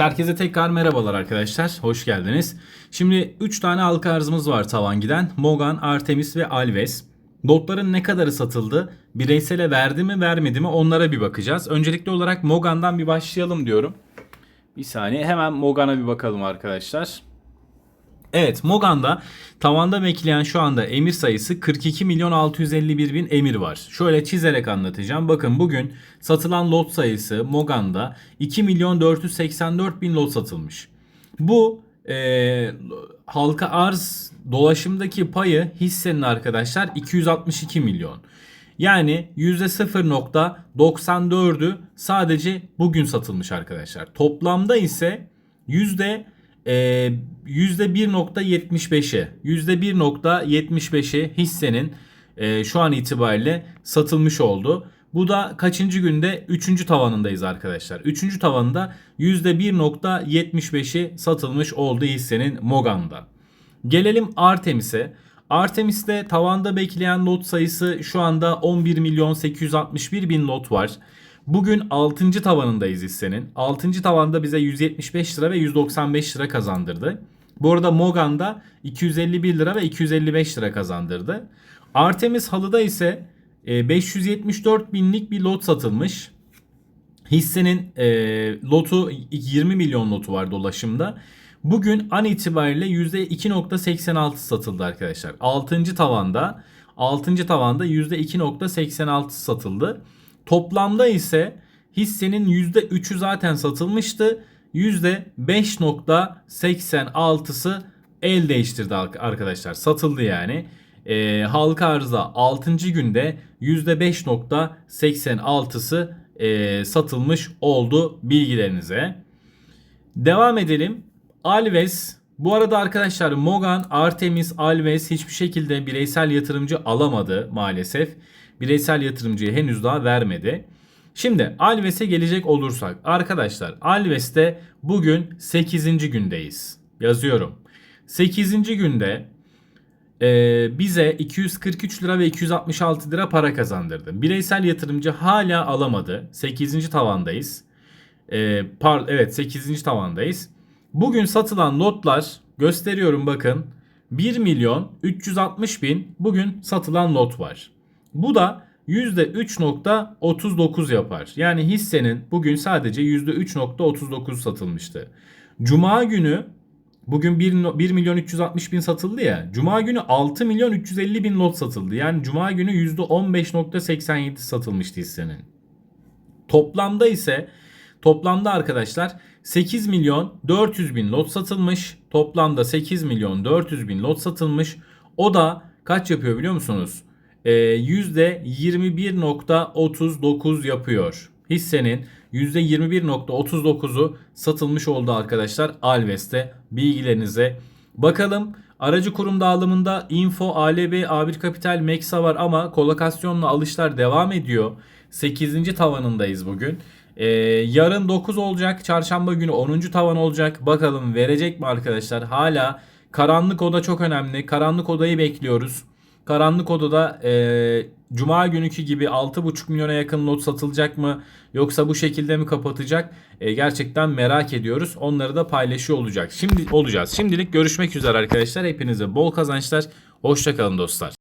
Herkese tekrar merhabalar arkadaşlar. Hoş geldiniz. Şimdi 3 tane halka arzımız var tavan giden. Mogan, Artemis ve Alves. Lotların ne kadarı satıldı? Bireysele verdi mi vermedi mi onlara bir bakacağız. Öncelikli olarak Mogan'dan bir başlayalım diyorum. Bir saniye hemen Mogan'a bir bakalım arkadaşlar. Evet Mogan'da tavanda bekleyen şu anda emir sayısı 42 milyon 651 bin emir var. Şöyle çizerek anlatacağım. Bakın bugün satılan lot sayısı Mogan'da 2 milyon 484 bin lot satılmış. Bu e, halka arz dolaşımdaki payı hissenin arkadaşlar 262 milyon. Yani %0.94'ü sadece bugün satılmış arkadaşlar. Toplamda ise yüzde e, %1.75'e %1.75'i hissenin şu an itibariyle satılmış oldu. Bu da kaçıncı günde? Üçüncü tavanındayız arkadaşlar. Üçüncü tavanında %1.75'i satılmış oldu hissenin Mogan'da. Gelelim Artemis'e. Artemis'te tavanda bekleyen lot sayısı şu anda 11 milyon 861 bin lot var. Bugün 6. tavanındayız hissenin. 6. tavanda bize 175 lira ve 195 lira kazandırdı. Bu arada Mogan'da 251 lira ve 255 lira kazandırdı. Artemis halıda ise e, 574 binlik bir lot satılmış. Hissenin e, lotu 20 milyon lotu var dolaşımda. Bugün an itibariyle %2.86 satıldı arkadaşlar. 6. tavanda 6. tavanda %2.86 satıldı. Toplamda ise hissenin %3'ü zaten satılmıştı. %5.86'sı el değiştirdi arkadaşlar. Satıldı yani. E, halka arzda 6. günde %5.86'sı e, satılmış oldu bilgilerinize. Devam edelim. Alves bu arada arkadaşlar Mogan, Artemis, Alves hiçbir şekilde bireysel yatırımcı alamadı maalesef. Bireysel yatırımcıyı henüz daha vermedi. Şimdi Alves'e gelecek olursak arkadaşlar Alves'te bugün 8. gündeyiz. Yazıyorum. 8. günde e, bize 243 lira ve 266 lira para kazandırdı. Bireysel yatırımcı hala alamadı. 8. tavandayız. E, par, evet 8. tavandayız. Bugün satılan lotlar gösteriyorum bakın. 1 milyon 360 bin bugün satılan lot var. Bu da %3.39 yapar. Yani hissenin bugün sadece %3.39 satılmıştı. Cuma günü bugün 1, 1 milyon 360 bin satıldı ya. Cuma günü 6 milyon 350 bin lot satıldı. Yani cuma günü %15.87 satılmıştı hissenin. Toplamda ise toplamda arkadaşlar 8 milyon 400 bin lot satılmış. Toplamda 8 milyon 400 bin lot satılmış. O da kaç yapıyor biliyor musunuz? Ee, %21.39 yapıyor. Hissenin %21.39'u satılmış oldu arkadaşlar Alves'te bilgilerinize. Bakalım aracı kurum dağılımında Info, ALB, A1 Kapital, Meksa var ama kolokasyonla alışlar devam ediyor. 8. tavanındayız bugün. Ee, yarın 9 olacak. Çarşamba günü 10. tavan olacak. Bakalım verecek mi arkadaşlar? Hala karanlık oda çok önemli. Karanlık odayı bekliyoruz. Karanlık odada e, Cuma günkü gibi 6,5 milyona yakın lot satılacak mı? Yoksa bu şekilde mi kapatacak? E, gerçekten merak ediyoruz. Onları da paylaşıyor olacak. Şimdi olacağız. Şimdilik görüşmek üzere arkadaşlar. Hepinize bol kazançlar. Hoşçakalın dostlar.